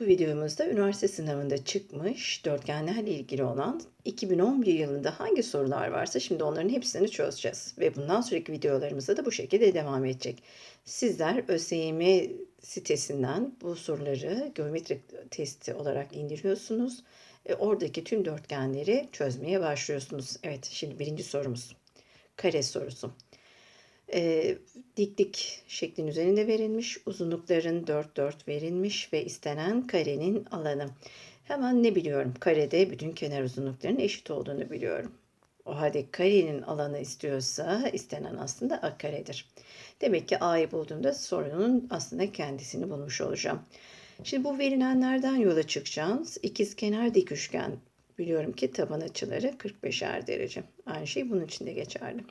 Bu videomuzda üniversite sınavında çıkmış dörtgenlerle ilgili olan 2011 yılında hangi sorular varsa şimdi onların hepsini çözeceğiz. Ve bundan sonraki videolarımızda da bu şekilde devam edecek. Sizler ÖSYM sitesinden bu soruları geometrik testi olarak indiriyorsunuz. E, oradaki tüm dörtgenleri çözmeye başlıyorsunuz. Evet şimdi birinci sorumuz. Kare sorusu. E, diklik şeklin üzerinde verilmiş. Uzunlukların 4 4 verilmiş ve istenen karenin alanı. Hemen ne biliyorum? Karede bütün kenar uzunluklarının eşit olduğunu biliyorum. O halde karenin alanı istiyorsa istenen aslında a karedir. Demek ki a'yı bulduğumda sorunun aslında kendisini bulmuş olacağım. Şimdi bu verilenlerden yola çıkacağız. İkizkenar dik üçgen biliyorum ki taban açıları 45'er derece. Aynı şey bunun için de geçerli.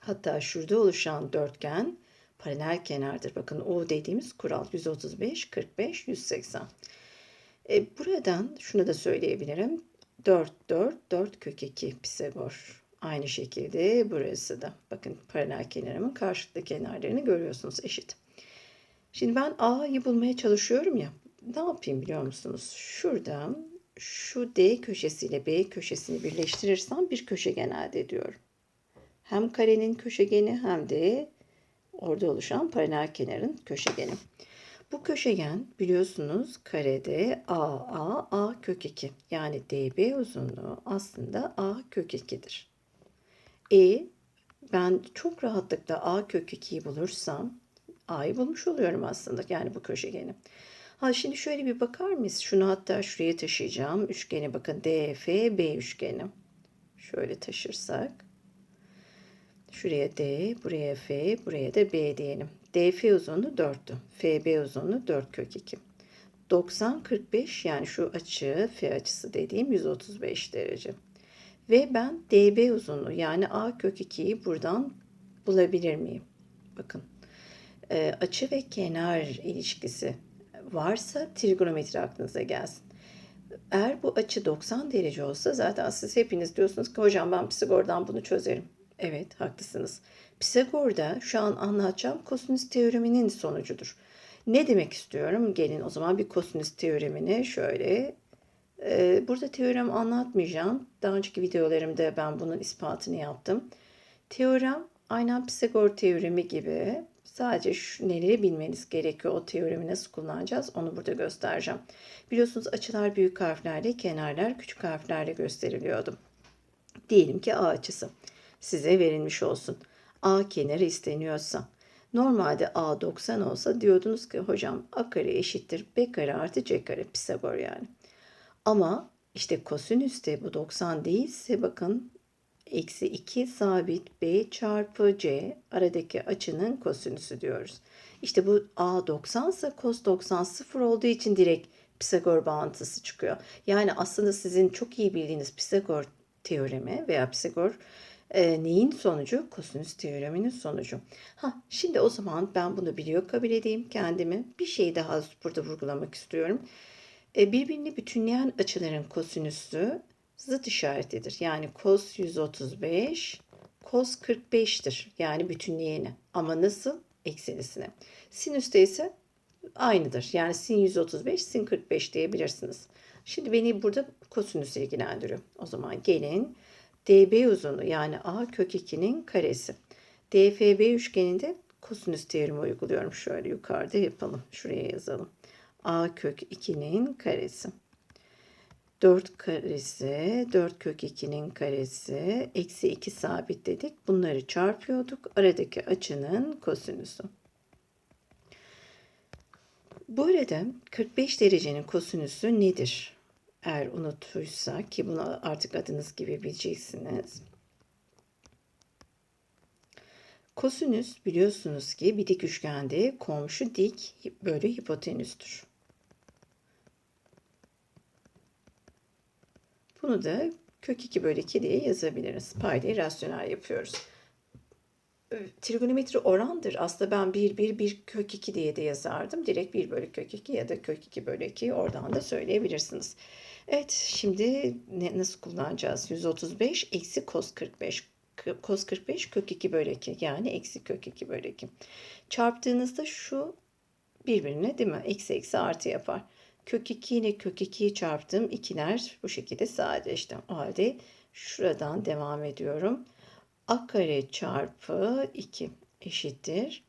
Hatta şurada oluşan dörtgen paralel kenardır. Bakın O dediğimiz kural 135, 45, 180. E, buradan şunu da söyleyebilirim. 4, 4, 4 kök 2 Pisagor. Aynı şekilde burası da. Bakın paralel kenarımın karşılıklı kenarlarını görüyorsunuz eşit. Şimdi ben A'yı bulmaya çalışıyorum ya. Ne yapayım biliyor musunuz? Şuradan şu D köşesiyle B köşesini birleştirirsem bir köşegen elde ediyorum. Hem karenin köşegeni hem de orada oluşan paralel kenarın köşegeni. Bu köşegen biliyorsunuz karede A, A, A kök 2. Yani DB uzunluğu aslında A kök 2'dir. E ben çok rahatlıkla A kök 2'yi bulursam A'yı bulmuş oluyorum aslında yani bu köşegeni. Ha şimdi şöyle bir bakar mıyız? Şunu hatta şuraya taşıyacağım. Üçgeni bakın DF B üçgeni. Şöyle taşırsak Şuraya D, buraya F, buraya da B diyelim. DF uzunluğu 4'tü. FB uzunluğu 4 kök 2. 90 45 yani şu açı F açısı dediğim 135 derece. Ve ben DB uzunluğu yani A kök 2'yi buradan bulabilir miyim? Bakın e, açı ve kenar ilişkisi varsa trigonometri aklınıza gelsin. Eğer bu açı 90 derece olsa zaten siz hepiniz diyorsunuz ki hocam ben Pisagor'dan bunu çözerim. Evet, haklısınız. Pisagor'da şu an anlatacağım kosinüs teoreminin sonucudur. Ne demek istiyorum? Gelin o zaman bir kosinüs teoremini şöyle e, burada teorem anlatmayacağım. Daha önceki videolarımda ben bunun ispatını yaptım. Teorem aynen Pisagor teoremi gibi sadece şu neleri bilmeniz gerekiyor. O teoremi nasıl kullanacağız onu burada göstereceğim. Biliyorsunuz açılar büyük harflerle, kenarlar küçük harflerle gösteriliyordu. Diyelim ki A açısı size verilmiş olsun. A kenarı isteniyorsa. Normalde A 90 olsa diyordunuz ki hocam A kare eşittir B kare artı C kare Pisagor yani. Ama işte kosinüste bu 90 değilse bakın eksi 2 sabit B çarpı C aradaki açının kosinüsü diyoruz. İşte bu A 90 ise cos 90 sıfır olduğu için direkt Pisagor bağıntısı çıkıyor. Yani aslında sizin çok iyi bildiğiniz Pisagor teoremi veya Pisagor e, neyin sonucu? Kosinüs teoreminin sonucu. Ha, şimdi o zaman ben bunu biliyor kabul edeyim kendimi. Bir şey daha burada vurgulamak istiyorum. E, birbirini bütünleyen açıların kosinüsü zıt işaretidir. Yani cos 135, cos 45'tir. Yani bütünleyeni. Ama nasıl? Eksilisine. Sinüste ise aynıdır. Yani sin 135, sin 45 diyebilirsiniz. Şimdi beni burada kosinüs ilgilendiriyor. O zaman gelin DB uzunluğu yani A kök 2'nin karesi. DFB üçgeninde kosinüs teoremi uyguluyorum. Şöyle yukarıda yapalım. Şuraya yazalım. A kök 2'nin karesi. 4 karesi, 4 kök 2'nin karesi, eksi 2 sabit dedik. Bunları çarpıyorduk. Aradaki açının kosinüsü. Bu arada 45 derecenin kosinüsü nedir? Eğer unuttuysa ki bunu artık adınız gibi bileceksiniz. Kosinüs biliyorsunuz ki bir dik üçgende komşu dik bölü hipotenüstür. Bunu da kök 2 bölü 2 diye yazabiliriz. Paydayı rasyonel yapıyoruz. Trigonometri orandır. Aslında ben 1, 1, 1 kök 2 diye de yazardım. Direkt 1 bölü kök 2 ya da kök 2 bölü 2 oradan da söyleyebilirsiniz. Evet şimdi ne, nasıl kullanacağız? 135 eksi cos 45. Cos 45 kök 2 bölü 2 yani eksi kök 2 bölü 2. Çarptığınızda şu birbirine değil mi? Eksi eksi artı yapar. Kök 2 ile kök 2'yi çarptım. İkiler bu şekilde sadeleşti. O halde şuradan devam ediyorum. A kare çarpı 2 eşittir.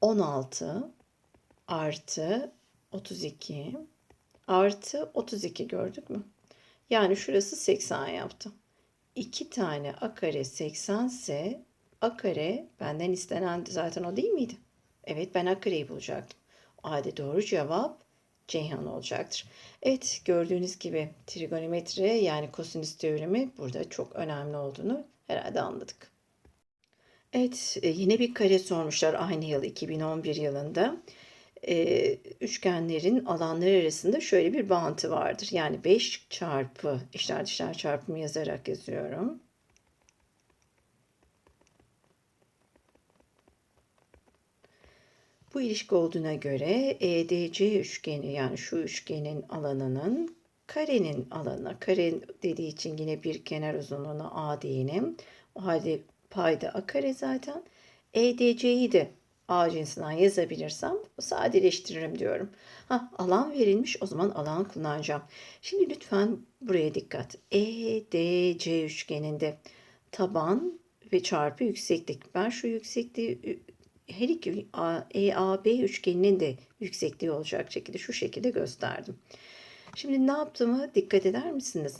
16 artı 32 artı 32 gördük mü? Yani şurası 80 yaptı. 2 tane a kare 80 ise a kare benden istenen zaten o değil miydi? Evet ben a kareyi bulacaktım. O halde doğru cevap Ceyhan olacaktır. Evet gördüğünüz gibi trigonometri yani kosinüs teoremi burada çok önemli olduğunu herhalde anladık. Evet e, yine bir kare sormuşlar aynı yıl 2011 yılında. Üçgenlerin alanları arasında şöyle bir bağıntı vardır. Yani 5 çarpı işler dışlar çarpımı yazarak yazıyorum. Bu ilişki olduğuna göre EDC üçgeni yani şu üçgenin alanının karenin alanına, kare dediği için yine bir kenar uzunluğuna A diyelim. O halde payda A kare zaten. EDC'yi de A cinsinden yazabilirsem sadeleştiririm diyorum. Ha, alan verilmiş o zaman alan kullanacağım. Şimdi lütfen buraya dikkat. EDC üçgeninde taban ve çarpı yükseklik. Ben şu yüksekliği her iki EAB üçgeninin de yüksekliği olacak şekilde şu şekilde gösterdim. Şimdi ne yaptığımı dikkat eder misiniz?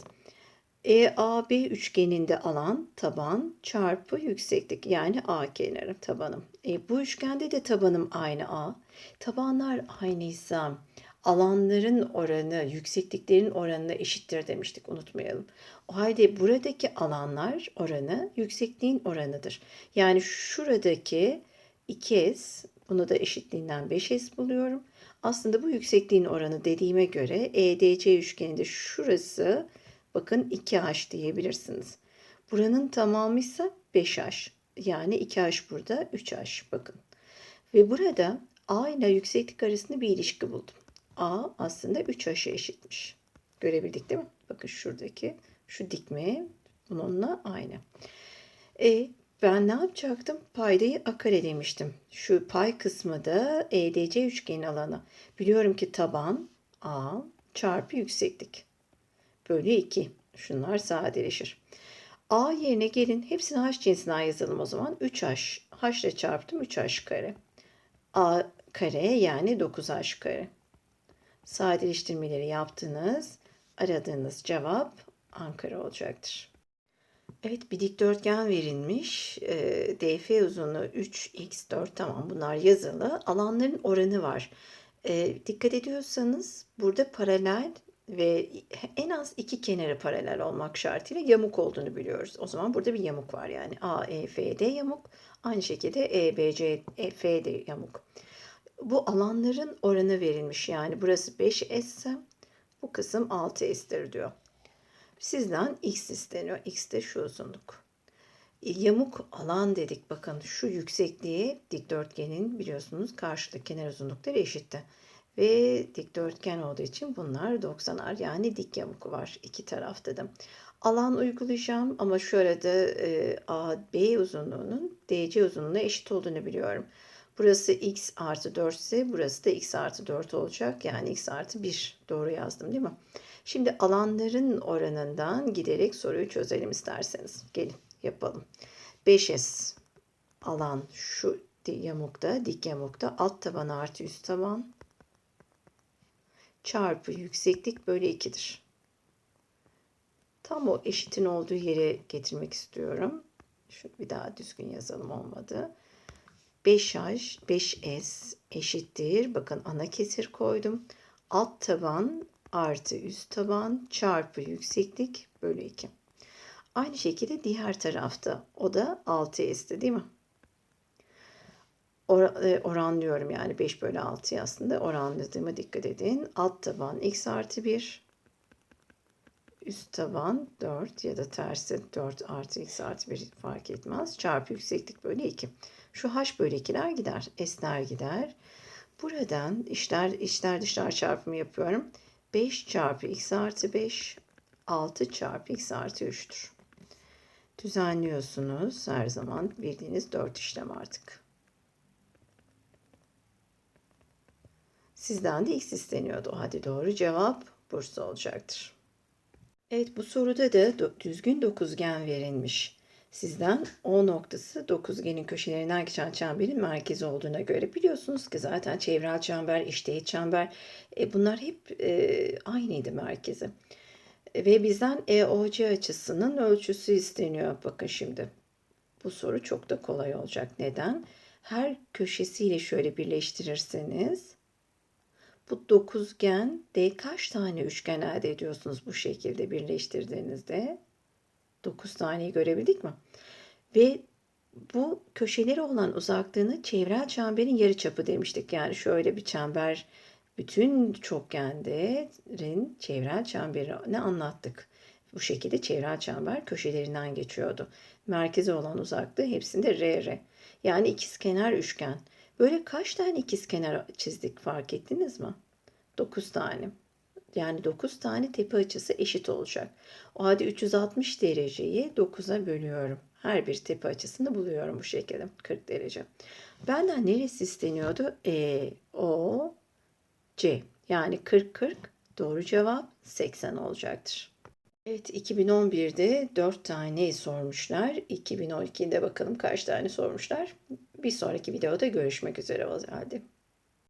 EAB üçgeninde alan taban çarpı yükseklik yani A kenarı tabanım. E, bu üçgende de tabanım aynı A. Tabanlar aynıysa alanların oranı yüksekliklerin oranına eşittir demiştik unutmayalım. O halde buradaki alanlar oranı yüksekliğin oranıdır. Yani şuradaki 2S bunu da eşitliğinden 5S buluyorum. Aslında bu yüksekliğin oranı dediğime göre EDC üçgeninde şurası bakın 2H diyebilirsiniz. Buranın tamamı ise 5H. Yani 2H burada 3H bakın. Ve burada A ile yükseklik arasında bir ilişki buldum. A aslında 3H'a eşitmiş. Görebildik değil mi? Bakın şuradaki şu dikme bununla aynı. E ben ne yapacaktım? Paydayı a kare demiştim. Şu pay kısmı da EDC üçgenin alanı. Biliyorum ki taban a çarpı yükseklik. Bölü 2. Şunlar sadeleşir. A yerine gelin hepsini h cinsinden yazalım o zaman. 3h. h ile çarptım 3h kare. A kare yani 9h kare. Sadeleştirmeleri yaptınız. Aradığınız cevap Ankara olacaktır. Evet bir dikdörtgen verilmiş. E, DF uzunluğu 3x4 tamam bunlar yazılı. Alanların oranı var. E, dikkat ediyorsanız burada paralel ve en az iki kenarı paralel olmak şartıyla yamuk olduğunu biliyoruz. O zaman burada bir yamuk var yani AEFD yamuk. Aynı şekilde EBCFD yamuk. Bu alanların oranı verilmiş. Yani burası 5S ise bu kısım 6S'tir diyor. Sizden x isteniyor. X de şu uzunluk. Yamuk alan dedik. Bakın şu yüksekliği dikdörtgenin biliyorsunuz karşıdaki kenar uzunlukları eşitti. Ve dikdörtgen olduğu için bunlar 90'ar yani dik yamuk var iki tarafta da. Alan uygulayacağım ama şöyle de e, AB uzunluğunun DC uzunluğuna eşit olduğunu biliyorum. Burası x artı 4 ise burası da x artı 4 olacak. Yani x artı 1 doğru yazdım değil mi? Şimdi alanların oranından giderek soruyu çözelim isterseniz. Gelin yapalım. 5S alan şu yamukta, dik yamukta alt taban artı üst taban çarpı yükseklik bölü 2'dir. Tam o eşitin olduğu yere getirmek istiyorum. Şunu bir daha düzgün yazalım olmadı. 5H, 5S eşittir. Bakın ana kesir koydum. Alt taban artı üst taban çarpı yükseklik bölü 2. Aynı şekilde diğer tarafta o da 6S'ti değil mi? Or e, oranlıyorum yani 5 bölü 6'yı aslında oranladığıma dikkat edin. Alt taban x artı 1 üst taban 4 ya da tersi 4 artı x artı 1 fark etmez. Çarpı yükseklik bölü 2. Şu h bölü 2'ler gider. S'ler gider. Buradan işler, işler dışlar çarpımı yapıyorum. 5 çarpı x artı 5 6 çarpı x artı 3'tür. Düzenliyorsunuz. Her zaman bildiğiniz 4 işlem artık. Sizden de x isteniyordu. Hadi doğru cevap Bursa olacaktır. Evet bu soruda da düzgün dokuzgen verilmiş. Sizden O noktası dokuzgenin köşelerinden geçen çemberin merkezi olduğuna göre biliyorsunuz ki zaten çevrel çember, işteğet çember e, bunlar hep e, aynıydı merkezi. Ve bizden EOC açısının ölçüsü isteniyor. Bakın şimdi. Bu soru çok da kolay olacak. Neden? Her köşesiyle şöyle birleştirirseniz bu dokuzgen de kaç tane üçgen elde ediyorsunuz bu şekilde birleştirdiğinizde? 9 taneyi görebildik mi? Ve bu köşeleri olan uzaklığını çevrel çemberin yarıçapı demiştik. Yani şöyle bir çember bütün çokgenlerin çevrel çemberini anlattık. Bu şekilde çevrel çember köşelerinden geçiyordu. Merkezi olan uzaklığı hepsinde R R. Yani ikizkenar üçgen. Böyle kaç tane ikizkenar çizdik fark ettiniz mi? 9 tane. Yani 9 tane tepe açısı eşit olacak. O halde 360 dereceyi 9'a bölüyorum. Her bir tepe açısını buluyorum bu şekilde 40 derece. Benden neresi isteniyordu? E, O, C. Yani 40 40 doğru cevap 80 olacaktır. Evet 2011'de 4 tane sormuşlar. 2012'de bakalım kaç tane sormuşlar. Bir sonraki videoda görüşmek üzere o halde.